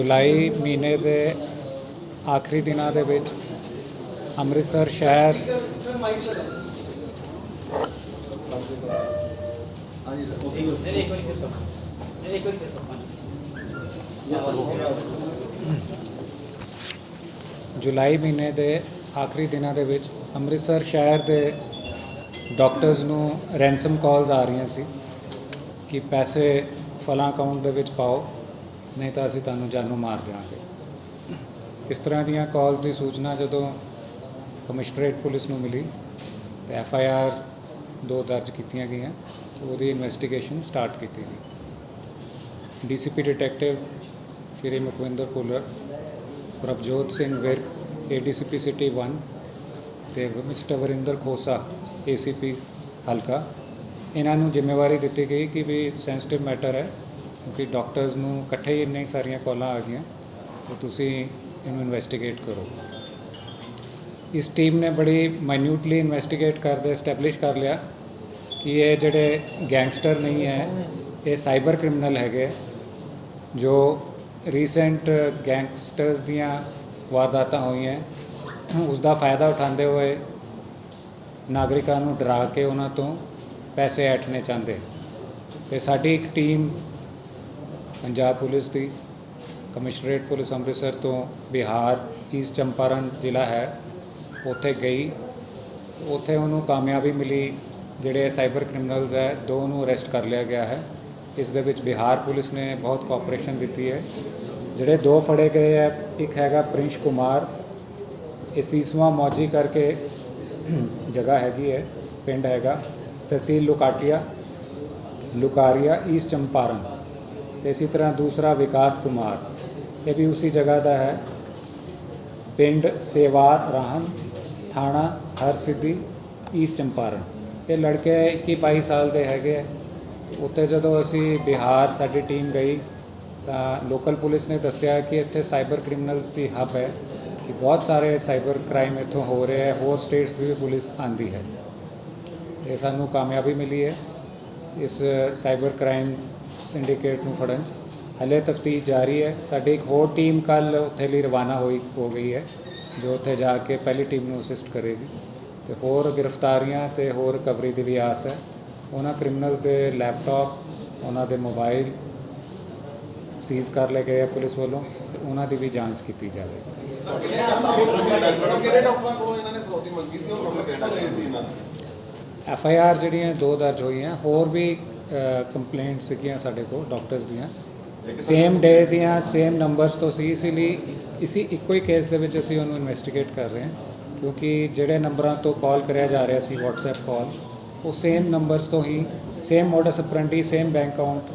ਜੁਲਾਈ ਮਹੀਨੇ ਦੇ ਆਖਰੀ ਦਿਨਾਂ ਦੇ ਵਿੱਚ ਅੰਮ੍ਰਿਤਸਰ ਸ਼ਹਿਰ ਜੁਲਾਈ ਮਹੀਨੇ ਦੇ ਆਖਰੀ ਦਿਨਾਂ ਦੇ ਵਿੱਚ ਅੰਮ੍ਰਿਤਸਰ ਸ਼ਹਿਰ ਦੇ ਡਾਕਟਰਸ ਨੂੰ ਰੈਂਸਮ ਕਾਲਸ ਆ ਰਹੀਆਂ ਸੀ ਕਿ ਪੈਸੇ ਫਲਾਂ ਅਕਾਊਂਟ ਦੇ ਵਿੱਚ ਪਾਓ। ਨਹੀਂ ਤਾਂ ਅਸੀਂ ਤੁਹਾਨੂੰ ਜਾਨੋਂ ਮਾਰ ਦੇਵਾਂਗੇ ਇਸ ਤਰ੍ਹਾਂ ਦੀਆਂ ਕਾਲਸ ਦੀ ਸੂਚਨਾ ਜਦੋਂ ਕਮਿਸ਼ਨਰੇਟ ਪੁਲਿਸ ਨੂੰ ਮਿਲੀ, ਤੇ ਐਫ ਆਈ ਆਰ ਦੋ ਦਰਜ ਕੀਤੀਆਂ ਗਈਆਂ, ਤੇ ਉਹਦੀ ਇਨਵੈਸਟੀਗੇਸ਼ਨ ਸਟਾਰਟ ਕੀਤੀ ਗਈ। DCP detective Shri Mukwinder Bhullar, Prabhjot Singh Virk ADCP city 1 ਤੇ ਮਿਸਟਰ ਵਰਿੰਦਰ ਖੋਸਾ ਏਸੀਪੀ ਹਲਕਾ। ਇਹਨਾਂ ਨੂੰ ਜ਼ਿੰਮੇਵਾਰੀ ਦਿੱਤੀ ਗਈ ਕਿ ਵੀ ਸੈਂਸਿਟਿਵ ਮੈਟਰ ਹੈ ਕਿਉਂਕਿ ਡਾਕਟਰਸ ਨੂੰ ਇਕੱਠੇ ਹੀ ਇੰਨੀਆਂ ਸਾਰੀਆਂ ਕਾਲਾਂ ਆ ਗਈਆਂ, ਤੇ ਤੁਸੀਂ ਇਹਨੂੰ ਇਨਵੈਸਟੀਗੇਟ ਕਰੋ। ਇਸ ਟੀਮ ਨੇ ਬੜੀ ਮਾਈਨਿਊਟਲੀ ਇਨਵੈਸਟੀਗੇਟ ਕਰਦੇ ਐਸਟੈਬਲਿਸ਼ ਕਰ ਲਿਆ ਕਿ ਇਹ ਜਿਹੜੇ ਗੈਂਗਸਟਰ ਨਹੀਂ ਹੈ, ਇਹ ਸਾਈਬਰ ਕ੍ਰਿਮੀਨਲ ਹੈਗੇ ਜੋ ਰੀਸੈਂਟ ਗੈਂਗਸਟਰਸ ਦੀਆਂ ਵਾਰਦਾਤਾਂ ਹੋਈਆਂ ਉਸ ਦਾ ਫਾਇਦਾ ਉਠਾਉਂਦੇ ਹੋਏ ਨਾਗਰਿਕਾਂ ਨੂੰ ਡਰਾ ਕੇ ਉਹਨਾਂ ਤੋਂ ਪੈਸੇ ਐਠਣੇ ਚਾਹੁੰਦੇ। ਤੇ ਸਾਡੀ ਇੱਕ ਟੀਮ ਪੰਜਾਬ ਪੁਲਿਸ ਦੀ ਕਮਿਸ਼ਨਰੇਟ ਪੁਲਿਸ ਅੰਮ੍ਰਿਤਸਰ ਤੋਂ ਬਿਹਾਰ ਈਸਟ ਚੰਪਾਰਨ ਜ਼ਿਲ੍ਹਾ ਹੈ। ਉੱਥੇ ਗਈ। ਉੱਥੇ ਉਹਨੂੰ ਕਾਮਯਾਬੀ ਮਿਲੀ। ਜਿਹੜੇ ਸਾਈਬਰ ਕ੍ਰਿਮੀਨਲਸ ਹੈ, ਦੋ ਨੂੰ ਅਰੈਸਟ ਕਰ ਲਿਆ ਗਿਆ ਹੈ। ਇਸ ਦੇ ਵਿੱਚ ਬਿਹਾਰ ਪੁਲਿਸ ਨੇ ਬਹੁਤ ਕੋਆਪਰੇਸ਼ਨ ਦਿੱਤੀ ਹੈ। ਜਿਹੜੇ ਦੋ ਫੜੇ ਗਏ ਹੈ, ਇੱਕ ਹੈਗਾ ਪ੍ਰਿੰਸ਼ ਕੁਮਾਰ। ਇਹ ਸੀਸਵਾ ਮੌਜੀ ਕਰਕੇ ਜਗ੍ਹਾ ਹੈਗੀ ਹੈ, ਪਿੰਡ ਹੈਗਾ, ਤਹਿਸੀਲ ਲੁਕਾਟੀਆ, ਲੁਕਾਰੀਆ ਈਸਟ ਚੰਪਾਰਨ। ਤੇ ਇਸੇ ਤਰ੍ਹਾਂ ਦੂਸਰਾ ਵਿਕਾਸ ਕੁਮਾਰ, ਇਹ ਵੀ ਉਸੇ ਜਗ੍ਹਾ ਦਾ ਹੈ। ਪਿੰਡ ਸੇਵਾਰ ਰਾਹਨ ਥਾਣਾ ਹਰ ਸਿੱਧੀ ਈਸਟ ਚੰਪਾਰਨ। ਇਹ ਲੜਕੇ 21 22 ਸਾਲ ਦੇ ਹੈਗੇ ਹੈ। ਉੱਥੇ ਜਦੋਂ ਅਸੀਂ ਬਿਹਾਰ ਸਾਡੀ ਟੀਮ ਗਈ, ਤਾਂ ਲੋਕਲ ਪੁਲਿਸ ਨੇ ਦੱਸਿਆ ਕਿ ਇੱਥੇ ਸਾਈਬਰ ਕ੍ਰਿਮੀਨਲ ਦੀ ਹੱਬ ਹੈ, ਕਿ ਬਹੁਤ ਸਾਰੇ ਸਾਈਬਰ ਕ੍ਰਾਈਮ ਇੱਥੋਂ ਹੋ ਰਹੇ ਹੈ ਹੋਰ ਸਟੇਟਸ ਦੀ ਵੀ ਪੁਲਿਸ ਆਂਦੀ ਹੈ। ਇਹ ਸਾਨੂੰ ਕਾਮਯਾਬੀ ਮਿਲੀ ਹੈ। ਇਸ ਸਾਈਬਰ ਕ੍ਰਾਈਮ ਸਿੰਡੀਕੇਟ ਨੂੰ ਫੜਨ 'ਚ। ਹਲੇ ਤਫਤੀਸ਼ ਜਾਰੀ ਹੈ। ਸਾਡੀ ਇੱਕ ਹੋਰ ਟੀਮ ਕੱਲ ਉੱਥੇ ਲਈ ਰਵਾਨਾ ਹੋਈ, ਹੋ ਗਈ ਹੈ, ਜੋ ਉੱਥੇ ਜਾ ਕੇ ਪਹਿਲੀ ਟੀਮ ਨੂੰ ਅਸਿਸਟ ਕਰੇਗੀ। ਤੇ ਹੋਰ ਗ੍ਰਿਫਤਾਰੀਆਂ ਤੇ ਹੋਰ ਰਿਕਵਰੀ ਦੀ ਵੀ ਆਸ ਹੈ। ਉਹਨਾਂ ਕ੍ਰਿਮੀਨਲਸ ਦੇ ਲੈਪਟਾਪ ਉਹਨਾਂ ਦੇ ਮੋਬਾਈਲ ਸੀਜ਼ ਕਰ ਲਏ ਗਏ ਆ ਪੁਲਿਸ ਵੱਲੋਂ। ਉਹਨਾਂ ਦੀ ਵੀ ਜਾਂਚ ਕੀਤੀ ਜਾਵੇਗੀ ਕਿਹੜੇ ਡਾਕਟਰਾਂ ਕੋਲੋਂ ਇਹਨਾਂ ਨੇ ਫਰੋਤੀ ਮੰਗੀ ਸੀ? ਉਹ ਪ੍ਰੋਬਲਮ ਕਿਹੜਾ ਸੀ ਇਹਨਾਂ ਐਫ ਆਈ ਆਰ ਜਿਹੜੀਆਂ ਦੋ ਦਰਜ ਹੋਈਆਂ ਹੋਰ ਵੀ ਕੰਪਲੇਂਟਸ ਸੀਗੀਆਂ ਸਾਡੇ ਕੋਲ ਡਾਕਟਰਸ ਦੀਆਂ। ਸੇਮ ਡੇ ਦੀਆਂ ਸੇਮ ਨੰਬਰਸ ਤੋਂ ਸੀ ਇਸ ਲਈ ਇਸੀ ਇੱਕੋ ਹੀ ਕੇਸ ਦੇ ਵਿੱਚ ਅਸੀਂ ਉਹਨੂੰ ਇਨਵੈਸਟੀਗੇਟ ਕਰ ਰਹੇ ਹਾਂ ਕਿਉਂਕਿ ਜਿਹੜੇ ਨੰਬਰਾਂ ਤੋਂ ਕਾਲ ਕਰਿਆ ਜਾ ਰਿਹਾ ਸੀ WhatsApp ਕਾਲ ਉਹ ਸੇਮ ਨੰਬਰਸ ਤੋਂ ਹੀ same modus operandi same bank account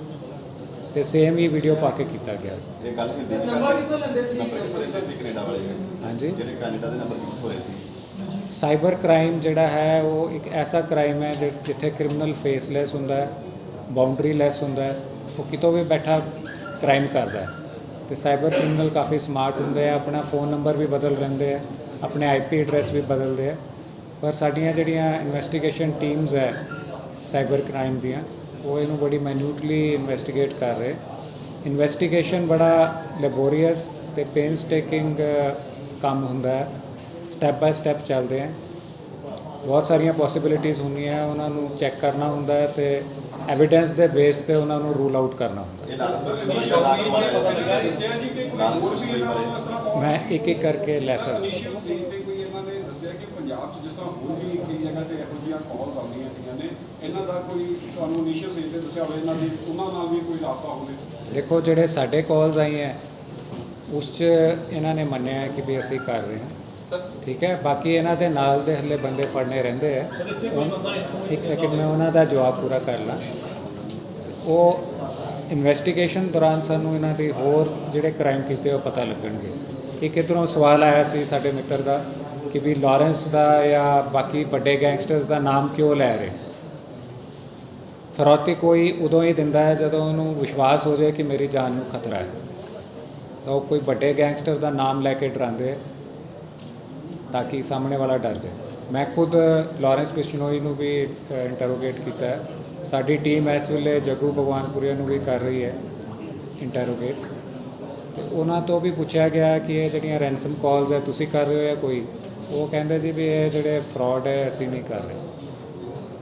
ਤੇ ਸੇਮ ਹੀ ਵੀਡੀਓ ਪਾ ਕੇ ਕੀਤਾ ਗਿਆ ਸੀ। ਇਹ ਗੱਲ ਹਿੰਦੀ ਦੀ ਨੰਬਰ ਕਿੱਥੋਂ ਲੈਂਦੇ ਸੀ? ਨੰਬਰ ਕਿੱਥੋਂ ਲੈਂਦੇ ਸੀ ਕੈਨੇਡਾ ਵਾਲੇ? ਹਾਂਜੀ। ਜਿਹੜੇ ਕੈਨੇਡਾ ਦੇ ਨੰਬਰ ਕਿੱਥੋਂ ਹੋਏ ਸੀ? ਸਾਈਬਰ ਕ੍ਰਾਈਮ ਜਿਹੜਾ ਹੈ, ਉਹ ਇੱਕ ਐਸਾ ਕ੍ਰਾਈਮ ਹੈ ਜਿੱਥੇ ਕ੍ਰਿਮੀਨਲ ਫੇਸਲੈਸ ਹੁੰਦਾ ਹੈ ਬਾਉਂਡਰੀ ਲੈਸ ਹੁੰਦਾ ਹੈ, ਉਹ ਕਿਤੋਂ ਵੀ ਬੈਠਾ ਕ੍ਰਾਈਮ ਕਰਦਾ ਹੈ। ਤੇ ਸਾਈਬਰ ਕ੍ਰਿਮੀਨਲ ਕਾਫੀ ਸਮਾਰਟ ਹੁੰਦੇ ਆ, ਆਪਣਾ ਫੋਨ ਨੰਬਰ ਵੀ ਬਦਲ ਲੈਂਦੇ ਆ, ਆਪਣੇ ਆਈਪੀ ਐਡਰੈਸ ਵੀ ਬਦਲਦੇ ਆ। ਪਰ ਸਾਡੀਆਂ ਜਿਹੜੀਆਂ ਇਨਵੈਸਟੀਗੇਸ਼ਨ ਟੀਮਸ ਹੈ ਸਾਈਬਰ ਕ੍ਰਾਈਮ ਦੀਆਂ, ਉਹ ਇਹਨੂੰ ਬੜੀ ਮਾਈਨਿਊਟਲੀ ਇਨਵੈਸਟੀਗੇਟ ਕਰ ਰਹੇ। ਇਨਵੈਸਟੀਗੇਸ਼ਨ ਬੜਾ ਲੈਬੋਰੀਅਸ ਤੇ ਪੇਨਸਟੇਕਿੰਗ ਕੰਮ ਹੁੰਦਾ ਹੈ। ਸਟੈਪ ਬਾਏ ਸਟੈਪ ਚੱਲਦੇ ਆ। ਬਹੁਤ ਸਾਰੀਆਂ ਪੋਸਿਬਿਲਿਟੀਆਂ ਹੁੰਦੀਆਂ, ਉਹਨਾਂ ਨੂੰ ਚੈੱਕ ਕਰਨਾ ਹੁੰਦਾ ਹੈ ਤੇ ਐਵੀਡੈਂਸ ਦੇ ਬੇਸ ਤੇ ਉਹਨਾਂ ਨੂੰ ਰੂਲ ਆਊਟ ਕਰਨਾ ਹੁੰਦਾ ਮੈਂ ਇੱਕ ਇੱਕ ਕਰਕੇ ਲੈ ਸਕਦਾ। ਦੱਸਿਆ ਕਿ ਪੰਜਾਬ 'ਚ ਜਿਸ ਤਰ੍ਹਾਂ ਹੋਰ ਵੀ ਕਈ ਜਗ੍ਹਾ ਤੇ ਇਹੋ ਜਿਹੀਆਂ ਕਾਲਸ ਆਉਂਦੀਆਂ ਪਈਆਂ ਨੇ ਇਹਨਾਂ ਦਾ ਕੋਈ ਤੁਹਾਨੂੰ ਇਨੀਸ਼ੀਅਲ ਸਟੇਜ ਤੇ ਦੱਸਿਆ ਹੋਵੇ ਇਹਨਾਂ ਦੀ ਉਹਨਾਂ ਨਾਲ ਵੀ ਕੋਈ ਰਾਬਤਾ ਹੋਵੇ ਦੇਖੋ, ਜਿਹੜੇ ਸਾਡੇ ਕਾਲਸ ਆਈਆਂ, ਉਸ 'ਚ ਇਹਨਾਂ ਨੇ ਮੰਨਿਆ ਹੈ ਕਿ ਵੀ ਅਸੀਂ ਕਰ ਰਹੇ ਹਾਂ। ਠੀਕ ਹੈ? ਬਾਕੀ ਇਹਨਾਂ ਦੇ ਨਾਲ ਦੇ ਹਲੇ ਬੰਦੇ ਫੜਨੇ ਰਹਿੰਦੇ ਆ। ਇੱਕ ਸੈਕਿੰਡ ਮੈਂ ਉਹਨਾਂ ਦਾ ਜਵਾਬ ਪੂਰਾ ਕਰ ਲਾਂ। ਉਹ ਇਨਵੈਸਟੀਗੇਸ਼ਨ ਦੌਰਾਨ ਸਾਨੂੰ ਇਹਨਾਂ ਦੇ ਹੋਰ ਜਿਹੜੇ ਕ੍ਰਾਈਮ ਕੀਤੇ ਉਹ ਪਤਾ ਲੱਗਣਗੇ। ਇੱਕ ਇੱਧਰੋਂ ਸਵਾਲ ਆਇਆ ਸੀ ਸਾਡੇ ਮਿੱਤਰ ਦਾ ਕਿ ਵੀ ਲਾਰੈਂਸ ਦਾ ਜਾਂ ਬਾਕੀ ਵੱਡੇ ਗੈਂਗਸਟਰਸ ਦਾ ਨਾਮ ਕਿਉਂ ਲੈ ਰਹੇ? ਫਰੌਤੀ ਕੋਈ ਉਦੋਂ ਹੀ ਦਿੰਦਾ ਹੈ ਜਦੋਂ ਉਹਨੂੰ ਵਿਸ਼ਵਾਸ ਹੋ ਜਾਏ ਕਿ ਮੇਰੀ ਜਾਨ ਨੂੰ ਖਤਰਾ ਹੈ। ਤਾਂ ਉਹ ਕੋਈ ਵੱਡੇ ਗੈਂਗਸਟਰ ਦਾ ਨਾਮ ਲੈ ਕੇ ਡਰਾਉਂਦੇ ਹੈ ਤਾਂ ਕਿ ਸਾਹਮਣੇ ਵਾਲਾ ਡਰ ਜਾਏ। ਮੈਂ ਖੁਦ ਲਾਰੈਂਸ ਬਿਸ਼ਨੋਈ ਨੂੰ ਵੀ ਇੰਟਰੋਗੇਟ ਕੀਤਾ ਹੈ। ਸਾਡੀ ਟੀਮ ਇਸ ਵੇਲੇ ਜੱਗੂ ਭਗਵਾਨਪੁਰੀਆ ਨੂੰ ਵੀ ਕਰ ਰਹੀ ਹੈ ਇੰਟਰੋਗੇਟ ਤੇ ਉਹਨਾਂ ਤੋਂ ਵੀ ਪੁੱਛਿਆ ਗਿਆ ਕਿ ਇਹ ਜਿਹੜੀਆਂ ਰੈਂਸਮ ਕਾਲਸ ਹੈ ਤੁਸੀਂ ਕਰ ਰਹੇ ਹੋ ਜਾਂ ਕੋਈ? ਉਹ ਕਹਿੰਦੇ ਜੀ ਵੀ ਇਹ ਜਿਹੜੇ ਫਰਾਡ ਹੈ ਅਸੀਂ ਨਹੀਂ ਕਰ ਰਹੇ।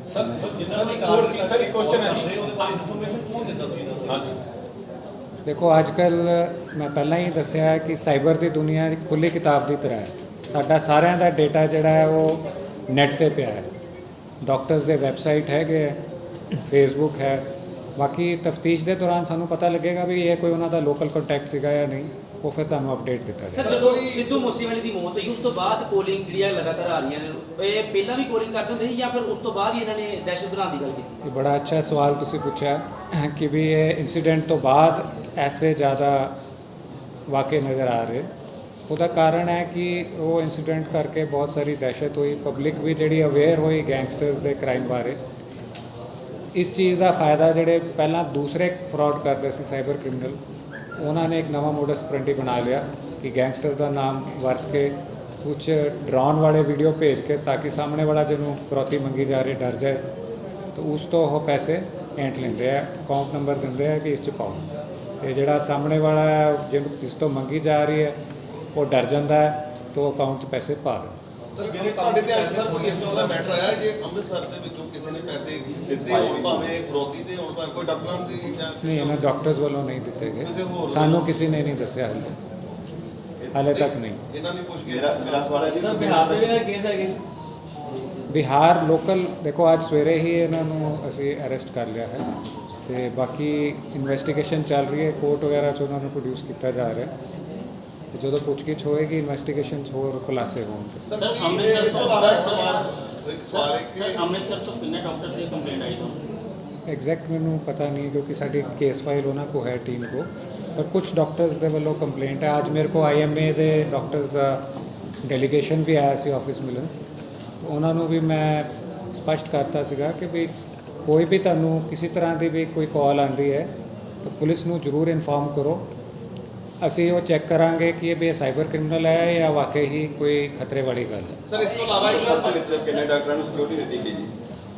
ਸਰ ਇੱਕ ਕੁਐਸਚਨ ਹੈ ਜੀ। ਉਹਦੇ ਬਾਰੇ ਇਨਫੋਰਮੇਸ਼ਨ ਕੌਣ ਦਿੰਦਾ ਸੀ ਹਾਂਜੀ। ਦੇਖੋ ਅੱਜ ਕੱਲ ਮੈਂ ਪਹਿਲਾਂ ਹੀ ਦੱਸਿਆ ਹੈ ਕਿ ਸਾਈਬਰ ਦੀ ਦੁਨੀਆ ਖੁੱਲੀ ਕਿਤਾਬ ਦੀ ਤਰ੍ਹਾਂ ਹੈ। ਸਾਡਾ ਸਾਰਿਆਂ ਦਾ ਡਾਟਾ ਜਿਹੜਾ ਹੈ ਉਹ ਨੈਟ ਤੇ ਪਿਆ ਹੈ। ਡਾਕਟਰਸ ਦੇ ਵੈਬਸਾਈਟ ਹੈਗੇ ਫੇਸਬੁੱਕ ਹੈ। ਬਾਕੀ ਤਫਤੀਸ਼ ਦੇ ਦੌਰਾਨ ਸਾਨੂੰ ਪਤਾ ਲੱਗੇਗਾ ਵੀ ਇਹ ਕੋਈ ਉਹਨਾਂ ਦਾ ਲੋਕਲ ਕੰਟੈਕਟ ਸੀਗਾ ਜਾਂ ਨਹੀਂ ਉਹ ਫਿਰ ਤੁਹਾਨੂੰ ਅਪਡੇਟ ਦਿੱਤਾ ਸਰ ਜਾਏਗਾ। ਜਦੋਂ ਸਿੱਧੂ ਮੂਸੇਵਾਲੇ ਦੀ ਮੌਤ ਹੋਈ ਉਸ ਤੋਂ ਬਾਅਦ ਕੋਲਿੰਗ ਜਿਹੜੀਆਂ ਲਗਾਤਾਰ ਆ ਰਹੀਆਂ ਨੇ ਇਹ ਪਹਿਲਾਂ ਵੀ ਕੋਲਿੰਗ ਕਰਦੇ ਹੁੰਦੇ ਸੀ ਜਾਂ ਫਿਰ ਉਸ ਤੋਂ ਬਾਅਦ ਹੀ ਇਹਨਾਂ ਨੇ ਦਹਿਸ਼ਤ ਬਣਾਉਣ ਦੀ ਗੱਲ ਕੀਤੀ? ਇਹ ਬੜਾ ਅੱਛਾ ਸਵਾਲ ਤੁਸੀਂ ਪੁੱਛਿਆ ਕਿ ਵੀ ਇਹ ਇਨਸੀਡੈਂਟ ਤੋਂ ਬਾਅਦ ਐਸੇ ਜ਼ਿਆਦਾ ਵਾक़ੇ ਨਜ਼ਰ ਆ ਰਹੇ। ਉਹਦਾ ਕਾਰਨ ਹੈ ਕਿ ਉਹ ਇਨਸੀਡੈਂਟ ਕਰਕੇ ਬਹੁਤ ਸਾਰੀ ਦਹਿਸ਼ਤ ਹੋਈ। ਪਬਲਿਕ ਵੀ ਜਿਹੜੀ ਅਵੇਅਰ ਹੋਈ ਗੈਂਗਸਟਰਸ ਦੇ ਕ੍ਰਾਈਮ ਬਾਰੇ। ਇਸ ਚੀਜ਼ ਦਾ ਫਾਇਦਾ ਜਿਹੜੇ ਪਹਿਲਾਂ ਦੂਸਰੇ ਫਰਾਡ ਕਰਦੇ ਸੀ ਸਾਈਬਰ ਕ੍ਰਿਮੀਨਲ ਉਹਨਾਂ ਨੇ ਇੱਕ ਨਵਾਂ ਮੋਡਸ ਆਪਰੈਂਡੀ ਬਣਾ ਲਿਆ ਕਿ ਗੈਂਗਸਟਰ ਦਾ ਨਾਮ ਵਰਤ ਕੇ ਕੁਝ ਡਰਾਉਣ ਵਾਲੇ ਵੀਡੀਓ ਭੇਜ ਕੇ ਤਾਂ ਕਿ ਸਾਹਮਣੇ ਵਾਲਾ ਜਿਹਨੂੰ ਫਰੋਤੀ ਮੰਗੀ ਜਾ ਰਹੀ, ਡਰ ਜਾਏ, ਤਾਂ ਉਸ ਤੋਂ ਉਹ ਪੈਸੇ ਐਂਟ ਲੈਂਦੇ ਆ ਅਕਾਊਂਟ ਨੰਬਰ ਦਿੰਦੇ ਆ ਕਿ ਇਸ ਚ ਪਾਓ। ਤੇ ਜਿਹੜਾ ਸਾਹਮਣੇ ਵਾਲਾ ਜਿਹਨੂੰ ਜਿਸ ਤੋਂ ਮੰਗੀ ਜਾ ਰਹੀ ਹੈ ਉਹ ਡਰ ਜਾਂਦਾ ਹੈ ਤਾਂ ਉਹ ਅਕਾਊਂਟ 'ਚ ਪੈਸੇ ਪਾ ਦਿੰਦਾ। ਸਰ ਤੁਹਾਡੇ ਧਿਆਨ 'ਚ ਸਰ ਕੋਈ ਇਸ ਤਰ੍ਹਾਂ ਦਾ ਮੈਟਰ ਆਇਆ ਜੇ ਅੰਮ੍ਰਿਤਸਰ ਦੇ ਵਿੱਚੋਂ ਕਿਸੇ ਨੇ ਪੈਸੇ ਦਿੱਤੇ ਹੋਣ ਭਾਵੇਂ ਫਰੋਤੀ ਦੇ ਹੋਣ ਭਾਵੇਂ ਕੋਈ ਡਾਕਟਰਾਂ ਦੀ ਜਾਂ ਨਹੀਂ ਇਹਨਾਂ ਡਾਕਟਰਸ ਵੱਲੋਂ ਨਹੀਂ ਦਿੱਤੇ ਗਏ। ਸਾਨੂੰ? ਕਿਸੇ ਨੇ ਨਹੀਂ ਦੱਸਿਆ ਹਾਲੇ। ਹਾਲੇ ਤੱਕ ਨਹੀਂ। ਇਹਨਾਂ ਦੀ ਪੁੱਛ ਮੇਰਾ ਮੇਰਾ ਸਵਾਲ ਹੈ ਜੀ ਸਰ ਤੁਸੀਂ ਬਿਹਾਰ ਦੇ ਕੇਸ ਹੈਗੇ? ਬਿਹਾਰ ਲੋਕਲ ਦੇਖੋ ਅੱਜ ਸਵੇਰੇ ਹੀ ਇਹਨਾਂ ਨੂੰ ਅਸੀਂ ਅਰੈਸਟ ਕਰ ਲਿਆ ਹੈ। ਤੇ ਬਾਕੀ ਇਨਵੈਸਟੀਗੇਸ਼ਨ ਚੱਲ ਰਹੀ ਹੈ ਕੋਰਟ ਵਗੈਰਾ ਚ ਉਹਨਾਂ ਨੂੰ ਪ੍ਰੋਡਿਊਸ ਕੀਤਾ ਜਾ ਰਿਹਾ ਹੈ। ਤੇ ਜਦੋਂ ਪੁੱਛਗਿੱਛ ਹੋਏਗੀ ਇਨਵੈਸਟੀਗੇਸ਼ਨ 'ਚ ਹੋਰ ਖੁਲਾਸੇ ਹੋਣਗੇ। ਸਰ ਅੰਮ੍ਰਿਤਸਰ ਤੋਂ ਇਲਾਵਾ ਇੱਕ ਸਵਾਲ ਇੱਕ ਸਵਾਲ ਹੈ ਸਰ ਕਿ ਅੰਮ੍ਰਿਤਸਰ ਤੋਂ ਕਿੰਨੇ ਡਾਕਟਰ ਦੀ ਕੰਪਲੇਂਟ ਆਈ ਤੁਹਾਨੂੰ? ਐਗਜ਼ੈਕਟ ਮੈਨੂੰ ਪਤਾ ਨਹੀਂ ਕਿਉਂਕਿ ਸਾਡੀ ਕੇਸ ਫਾਈਲ ਉਹਨਾਂ ਕੋ ਹੈ ਟੀਮ ਕੋ ਪਰ ਕੁਝ ਡਾਕਟਰਸ ਦੇ ਵੱਲੋਂ ਕੰਪਲੇਂਟ ਹੈ। ਅੱਜ ਮੇਰੇ ਕੋ ਆਈਐਮਏ ਦੇ ਡਾਕਟਰਸ ਦਾ ਡੈਲੀਗੇਸ਼ਨ ਵੀ ਆਇਆ ਸੀ ਆਫਿਸ ਮਿਲਣ। ਤੇ ਉਹਨਾਂ ਨੂੰ ਵੀ ਮੈਂ ਸਪਸ਼ਟ ਕਰਤਾ ਸੀਗਾ ਕਿ ਵੀ ਕੋਈ ਵੀ ਤੁਹਾਨੂੰ ਕਿਸੇ ਤਰ੍ਹਾਂ ਦੀ ਵੀ ਕੋਈ ਕਾਲ ਆਂਦੀ ਹੈ ਤਾਂ ਪੁਲਿਸ ਨੂੰ ਜ਼ਰੂਰ ਇਨਫਾਰਮ ਕਰੋ। ਅਸੀਂ ਉਹ ਚੈੱਕ ਕਰਾਂਗੇ ਕਿ ਇਹ ਵੀ ਸਾਈਬਰ ਕ੍ਰਿਮੀਨਲ ਹੈ ਜਾਂ ਵਾਕਈ ਹੀ ਕੋਈ ਖਤਰੇ ਵਾਲੀ ਗੱਲ ਹੈ। ਸਰ ਇਸ ਤੋਂ ਇਲਾਵਾ ਇੱਕ ਦੇ ਵਿੱਚ ਕਿੰਨੇ ਡਾਕਟਰਾਂ ਨੂੰ ਸਿਕਿਉਰਿਟੀ ਦਿੱਤੀ ਗਈ ਜੀ?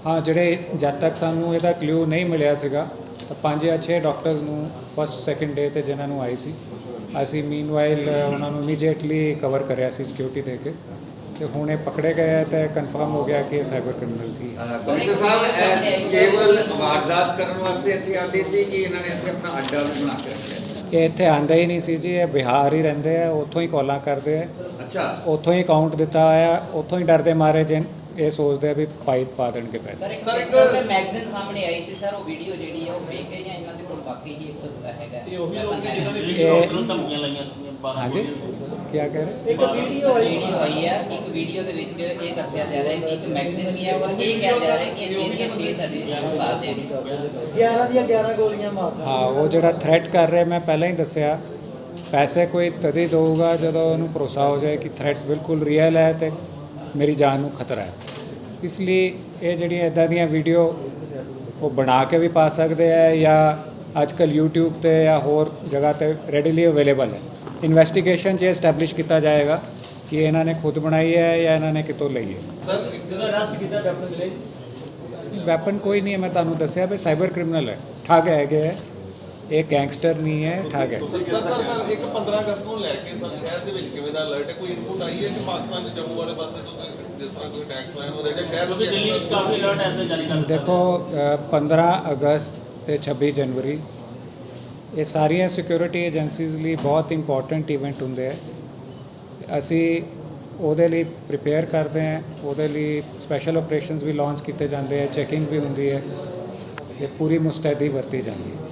ਹਾਂ ਜਿਹੜੇ ਜਦ ਤੱਕ ਸਾਨੂੰ ਇਹਦਾ ਕਲੂ ਨਹੀਂ ਮਿਲਿਆ ਸੀਗਾ ਤਾਂ ਪੰਜ ਜਾਂ 6 ਡਾਕਟਰਸ ਨੂੰ ਫਸਟ ਸੈਕੰਡ ਡੇ ਤੇ ਜਿਨ੍ਹਾਂ ਨੂੰ ਆਈ ਸੀ। ਅਸੀਂ ਮੀਨਵਾਈਲ ਉਹਨਾਂ ਨੂੰ ਇਮੀਡੀਏਟਲੀ ਕਵਰ ਕਰਿਆ ਸੀ ਸਿਕਿਉਰਿਟੀ ਦੇ ਕੇ। ਤੇ ਹੁਣ ਇਹ ਪਕੜੇ ਗਏ ਤੇ ਕਨਫਰਮ ਹੋ ਗਿਆ ਕਿ ਇਹ ਸਾਈਬਰ ਕ੍ਰਿਮੀਨਲ ਸੀ। ਕਮਿਸ਼ਨਰ ਸਾਹਿਬ ਇਹ ਕੇਵਲ ਵਾਰਦਾਤ ਕਰਨ ਵਾਸਤੇ ਇੱਥੇ ਆਉਂਦੇ ਸੀ ਕਿ ਇਹਨਾਂ ਨੇ ਇੱਥੇ ਆਪਣਾ ਅੱਡਾ ਵੀ ਬਣਾ ਕੇ ਰੱਖਿਆ? ਇਹ ਇੱਥੇ ਆਂਦਾ ਹੀ ਨਹੀਂ ਸੀ ਜੀ ਇਹ ਬਿਹਾਰ ਹੀ ਰਹਿੰਦੇ ਆ ਉੱਥੋਂ ਹੀ ਕਾਲਾਂ ਕਰਦੇ ਆ। ਅੱਛਾ। ਉੱਥੋਂ ਹੀ ਅਕਾਊਂਟ ਦਿੱਤਾ ਹੋਇਆ ਉੱਥੋਂ ਹੀ ਡਰਦੇ ਮਾਰੇ ਜਿਨ ਇਹ ਸੋਚਦੇ ਆ ਵੀ ਪਾਈ ਪਾ ਦੇਣਗੇ ਪੈਸੇ ਸਰ ਇੱਕ ਸਰ, ਇੱਕ- ਮੈਗਜ਼ੀਨ ਸਾਹਮਣੇ ਆਈ ਸੀ ਸਰ ਉਹ ਵੀਡੀਓ ਜਿਹੜੀ ਹੈ ਉਹ ਫੇਕ ਹੈ ਜਾਂ ਇਹਨਾਂ ਦੇ ਕੋਲ ਵਾਕਈ ਹੀ ਇੱਕ ਹੈਗਾ। ਇਹ ਉਹੀ ਲੋਕ ਨੇ ਜਿਨ੍ਹਾਂ ਨੇ ਨੂੰ ਧਮਕੀਆਂ ਲਾਈਆਂ ਸੀ 12 ਹਾਂਜੀ। ਕੀ ਕਹਿ ਰਹੇ? ਇੱਕ ਵੀਡੀਓ ਆਈ। ਹੈ ਇੱਕ ਵੀਡੀਓ ਦੇ ਵਿੱਚ ਇਹ ਦੱਸਿਆ ਜਾ ਰਿਹਾ ਹੈ ਕਿ ਇੱਕ ਮੈਗਜ਼ੀਨ ਵੀ ਹੈ ਔਰ ਇਹ ਕਿਹਾ ਜਾ ਰਿਹਾ ਹੈ ਕਿ ਇਹ ਛੇ ਦੀਆਂ ਛੇ ਤੁਹਾਡੇ ਲਾ ਦੇਣਗੇ 11 ਦੀਆਂ 11 ਗੋਲੀਆਂ ਮਾਰਦਾ। ਹਾਂ ਉਹ ਜਿਹੜਾ ਥ੍ਰੈਟ ਕਰ ਰਿਹਾ ਮੈਂ ਪਹਿਲਾਂ ਹੀ ਦੱਸਿਆ। ਪੈਸੇ ਕੋਈ ਤਦ ਦਊਗਾ ਜਦੋਂ ਉਹਨੂੰ ਭਰੋਸਾ ਹੋ ਜਾਏ ਕਿ ਥ੍ਰੈਟ ਬਿਲਕੁਲ ਰੀਅਲ ਹੈ ਤੇ ਮੇਰੀ ਜਾਨ ਨੂੰ ਖਤਰਾ ਹੈ। ਇਸ ਲਈ ਇਹ ਜਿਹੜੀਆਂ ਇਦਾਂ ਦੀਆਂ ਵੀਡੀਓ ਉਹ ਬਣਾ ਕੇ ਵੀ ਪਾ ਸਕਦੇ ਆ ਜਾਂ ਅੱਜ ਕੱਲ YouTube ਤੇ ਜਾਂ ਹੋਰ ਜਗ੍ਹਾ ਤੇ ਰੈਡੀਲੀ ਅਵੇਲੇਬਲ ਹੈ। ਇਨਵੈਸਟੀਗੇਸ਼ਨ 'ਚ ਐਸਟੈਬਲਿਸ਼ ਕੀਤਾ ਜਾਏਗਾ ਕਿ ਇਹਨਾਂ ਨੇ ਖੁਦ ਬਣਾਈ ਹੈ ਜਾਂ ਇਹਨਾਂ ਨੇ ਕਿਤੋਂ ਲਈ ਹੈ। ਸਰ ਜਦੋਂ ਅਰੈਸਟ ਕੀਤਾ ਡਾਕਟਰ ਮਿਲੇ ਵੈਪਨ ਕੋਈ ਨਹੀਂ ਹੈ ਮੈਂ ਤੁਹਾਨੂੰ ਦੱਸਿਆ ਵੀ ਸਾਈਬਰ ਕ੍ਰਿਮੀਨਲ ਹੈ ਠੱਗ ਹੈਗੇ ਹੈ। ਇਹ ਗੈਂਗਸਟਰ ਨਹੀਂ ਹੈ ਠੱਗ ਹੈ। ਸਰ ਸਰ ਸਰ ਇੱਕ 15 ਅਗਸਤ ਨੂੰ ਲੈ ਕੇ ਸਰ ਸ਼ਹਿਰ ਦੇ ਵਿੱਚ ਕਿਵੇਂ ਦਾ ਅਲਰਟ ਹੈ? ਕੋਈ ਇਨਪੁਟ ਆਈ ਹੈ ਕਿ ਪਾਕਿਸਤਾਨ ਦੇ ਜੰਮੂ ਵਾਲੇ ਪਾਸੇ ਤੋਂ ਕੋਈ ਜਿਸ ਤਰ੍ਹਾਂ ਕੋਈ ਅਟੈਕ ਪਲਾਨ ਹੋ ਰਿਹਾ ਜਾਂ ਸ਼ਹਿਰ ਕਿਉਂਕਿ ਦਿੱਲੀ ਵਿੱਚ ਕਾਫੀ ਅਲਰਟ ਐਸੇ ਜਾਰੀ ਕਰ ਦਿੱਤਾ ਦੇਖੋ ਅ, 15 ਅਗਸਤ ਤੇ 26 ਜਨਵਰੀ ਇਹ ਸਾਰੀਆਂ ਸਿਕਿਉਰਿਟੀ ਏਜੰਸੀਜ਼ ਲਈ ਬਹੁਤ ਇੰਪੋਰਟੈਂਟ ਇਵੈਂਟ ਹੁੰਦੇ ਆ। ਅਸੀਂ ਉਹਦੇ ਲਈ ਪ੍ਰਿਪੇਅਰ ਕਰਦੇ ਹਾਂ ਉਹਦੇ ਲਈ ਸਪੈਸ਼ਲ ਆਪਰੇਸ਼ਨਸ ਵੀ ਲਾਂਚ ਕੀਤੇ ਜਾਂਦੇ ਆ ਚੈਕਿੰਗ ਵੀ ਹੁੰਦੀ ਹੈ ਇਹ ਪੂਰੀ ਮੁਸਤੈਦੀ ਵਰਤੀ ਜਾਂਦੀ ਹੈ।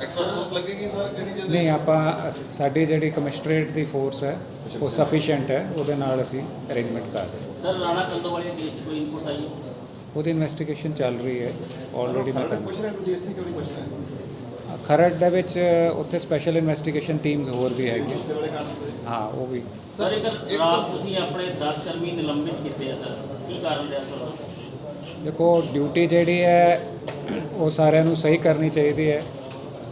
ਐਕਸਟਰਾ ਫੋਰਸ ਲੱਗੇਗੀ ਸਰ ਜਿਹੜੀ ਜਿਹਦੇ ਨਹੀਂ ਆਪਾਂ ਅਸ- ਸਾਡੀ ਜਿਹੜੀ ਕਮਿਸ਼ਨਰੇਟ ਦੀ ਫੋਰਸ ਹੈ ਉਹ ਸਫੀਸ਼ੀਐਂਟ ਹੈ ਉਹਦੇ ਨਾਲ ਅਸੀਂ ਅਰੇਂਜਮੈਂਟ ਕਰ ਰਹੇ ਹਾਂ। ਸਰ ਰਾਣਾ ਕੰਦੋਵਾਲੀ ਦੇ ਕੇਸ 'ਚ ਕੋਈ ਇਨਪੁਟ ਆਈ? ਹੈ ਉਹਦੀ ਇਨਵੈਸਟੀਗੇਸ਼ਨ ਚੱਲ ਰਹੀ ਹੈ ਆਲਰੇਡੀ ਮੈਂ ਤੁਹਾਨੂੰ ਪੁੱਛ ਰਹੇ ਤੁਸੀਂ ਇੱਥੇ ਕਿਉਂ ਨਹੀਂ ਪੁੱਛ ਰਹੇ ਖਰੜ ਦੇ ਵਿੱਚ ਉੱਥੇ ਸਪੈਸ਼ਲ ਇਨਵੈਸਟੀਗੇਸ਼ਨ ਟੀਮਸ ਹੋਰ ਵੀ ਹੈਗੀਆਂ। ਕਿਸੇ ਵੇਲੇ ਕੰਮ ਹਾਂ ਉਹ ਵੀ। ਸਰ ਇੱਕ ਰਾਤ ਤੁਸੀਂ ਆਪਣੇ 10 ਕਰਮੀ ਨਿਲੰਬਿਤ ਕੀਤੇ ਆ ਸਰ। ਕੀ ਕਾਰਨ ਰਿਹਾ ਸਰ? ਦੇਖੋ ਡਿਊਟੀ ਜਿਹੜੀ ਹੈ ਉਹ ਸਾਰਿਆਂ ਨੂੰ ਸਹੀ ਕਰਨੀ ਚਾਹੀਦੀ ਹੈ।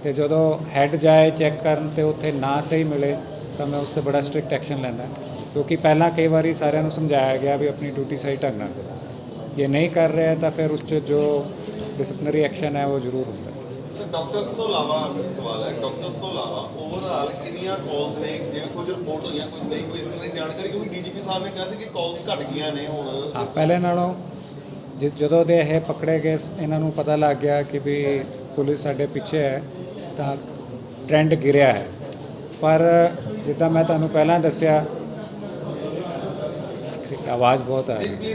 ਤੇ ਜਦੋਂ ਹੈੱਡ ਜਾਏ ਚੈੱਕ ਕਰਨ ਤੇ ਉੱਥੇ ਨਾ ਸਹੀ ਮਿਲੇ ਤਾਂ ਮੈਂ ਉਸ ਤੇ ਬੜਾ ਸਟ੍ਰਿਕਟ ਐਕਸ਼ਨ ਲੈਂਦਾ। ਕਿਉਂਕਿ ਪਹਿਲਾਂ ਕਈ ਵਾਰੀ ਸਾਰਿਆਂ ਨੂੰ ਸਮਝਾਇਆ ਗਿਆ ਵੀ ਆਪਣੀ ਡਿਊਟੀ ਸਹੀ ਢੰਗ ਨਾਲ ਕਰੋ। ਜੇ ਨਹੀਂ ਕਰ ਰਿਹਾ ਤਾਂ ਫਿਰ ਉਸ 'ਚ ਜੋ ਡਿਸਪਲਿਨਰੀ ਐਕਸ਼ਨ ਹੈ ਉਹ ਜ਼ਰੂਰ ਹੁੰਦਾ। ਡਾਕਟਰਸ ਤੋਂ ਇਲਾਵਾ ਮੇਰਾ ਸਵਾਲ ਹੈ ਡਾਕਟਰਸ ਤੋਂ ਇਲਾਵਾ ਓਵਰਆਲ ਕਿੰਨੀਆਂ ਕਾਲਸ ਨੇ ਜਿਵੇਂ ਕੁਝ ਰਿਪੋਰਟ ਹੋਈਆਂ ਕੁਝ ਨਹੀਂ ਕੋਈ ਇਸ ਤਰ੍ਹਾਂ ਦੀ ਜਾਣਕਾਰੀ ਕਿਉਂਕਿ ਡੀਜੀਪੀ ਸਾਹਿਬ ਨੇ ਕਿਹਾ ਸੀ ਕਿ ਕਾਲਸ ਘਟ ਗਈਆਂ ਨੇ ਹੁਣ। ਹਾਂ ਪਹਿਲੇ ਨਾਲੋਂ ਜਦੋਂ ਦੇ ਇਹ ਪਕੜੇ ਗਏ ਇਹਨਾਂ ਨੂੰ ਪਤਾ ਲੱਗ ਗਿਆ ਕਿ ਵੀ ਪੁਲਿਸ ਸਾਡੇ ਪਿੱਛੇ ਹੈ ਤਾਂ ਟ੍ਰੈਂਡ ਗਿਰਿਆ ਹੈ। ਪਰ ਜਿੱਦਾਂ ਮੈਂ ਤੁਹਾਨੂੰ ਪਹਿਲਾਂ ਦੱਸਿਆ ਆਵਾਜ਼ ਬਹੁਤ ਆ ਰਹੀ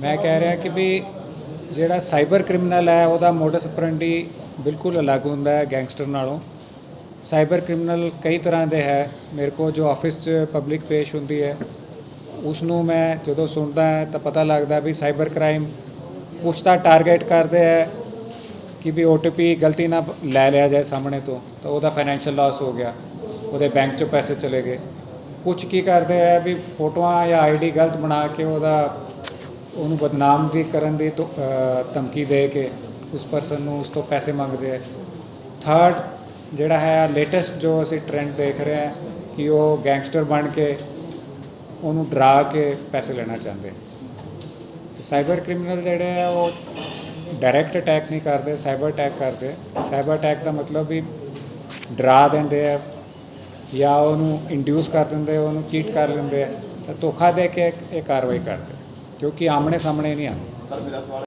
ਮੈਂ ਕਹਿ ਰਿਹਾ ਕਿ ਵੀ ਜਿਹੜਾ ਸਾਈਬਰ ਕ੍ਰਿਮੀਨਲ ਹੈ ਉਹਦਾ ਮੋਡਸ ਆਪਰੈਂਡੀ ਬਿਲਕੁਲ ਅਲੱਗ ਹੁੰਦਾ ਹੈ ਗੈਂਗਸਟਰ ਨਾਲੋਂ। ਸਾਈਬਰ ਕ੍ਰਿਮੀਨਲ ਕਈ ਤਰ੍ਹਾਂ ਦੇ ਹੈ। ਮੇਰੇ ਕੋਲ ਜੋ ਆਫਿਸ 'ਚ ਪਬਲਿਕ ਪੇਸ਼ ਹੁੰਦੀ ਹੈ ਉਸ ਨੂੰ ਮੈਂ ਜਦੋਂ ਸੁਣਦਾ ਹੈ ਤਾਂ ਪਤਾ ਲੱਗਦਾ ਵੀ ਸਾਈਬਰ ਕ੍ਰਾਈਮ ਕੁਛ ਤਾਂ ਟਾਰਗੇਟ ਕਰਦੇ ਹੈ। ਕਿ ਵੀ OTP ਗਲਤੀ ਨਾਲ ਲੈ ਲਿਆ ਜਾਏ ਸਾਹਮਣੇ ਤੋਂ, ਤਾਂ ਉਹਦਾ ਫਾਈਨੈਂਸ਼ੀਅਲ ਲਾਸ ਹੋ ਗਿਆ। ਉਹਦੇ ਬੈਂਕ 'ਚੋਂ ਪੈਸੇ ਚਲੇ ਗਏ। ਕੁਝ ਕੀ ਕਰਦੇ ਹੈ ਵੀ ਫੋਟੋਆਂ ਜਾਂ ਆਈਡੀ ਗਲਤ ਬਣਾ ਕੇ ਉਹਦਾ, ਉਹਨੂੰ ਬਦਨਾਮ ਦੀ ਕਰਨ ਦੀ ਧਮਕੀ ਦੇ ਕੇ ਉਸ ਪਰਸਨ ਨੂੰ ਉਸ ਤੋਂ ਪੈਸੇ ਮੰਗਦੇ ਹੈ ਥਰਡ ਜਿਹੜਾ ਹੈ ਲੇਟੈਸਟ ਜੋ ਅਸੀਂ ਟ੍ਰੈਂਡ ਦੇਖ ਰਹੇ ਹਾਂ ਕਿ ਉਹ ਗੈਂਗਸਟਰ ਬਣ ਕੇ ਉਹਨੂੰ ਡਰਾ ਕੇ ਪੈਸੇ ਲੈਣਾ ਚਾਹੁੰਦੇ। ਸਾਈਬਰ ਕ੍ਰਿਮੀਨਲ ਜਿਹੜੇ ਆ ਉਹ ਡਾਇਰੈਕਟ ਅਟੈਕ ਨਹੀਂ ਕਰਦੇ ਸਾਈਬਰ ਅਟੈਕ ਕਰਦੇ। ਸਾਈਬਰ ਅਟੈਕ ਦਾ ਮਤਲਬ ਵੀ ਡਰਾ ਦਿੰਦੇ ਆ ਜਾਂ ਉਹਨੂੰ ਇੰਡਿਊਸ ਕਰ ਦਿੰਦੇ, ਉਹਨੂੰ ਚੀਟ ਕਰ ਲੈਂਦੇ ਆ। ਤਾਂ ਧੋਖਾ ਦੇ ਕੇ ਇਹ ਕਾਰਵਾਈ ਕਰਦੇ ਕਿਉਂਕਿ ਆਮਣੇ ਸਾਹਮਣੇ ਨਹੀਂ ਆਉਂਦੇ। ਸਰ, ਮੇਰਾ ਸਵਾਲ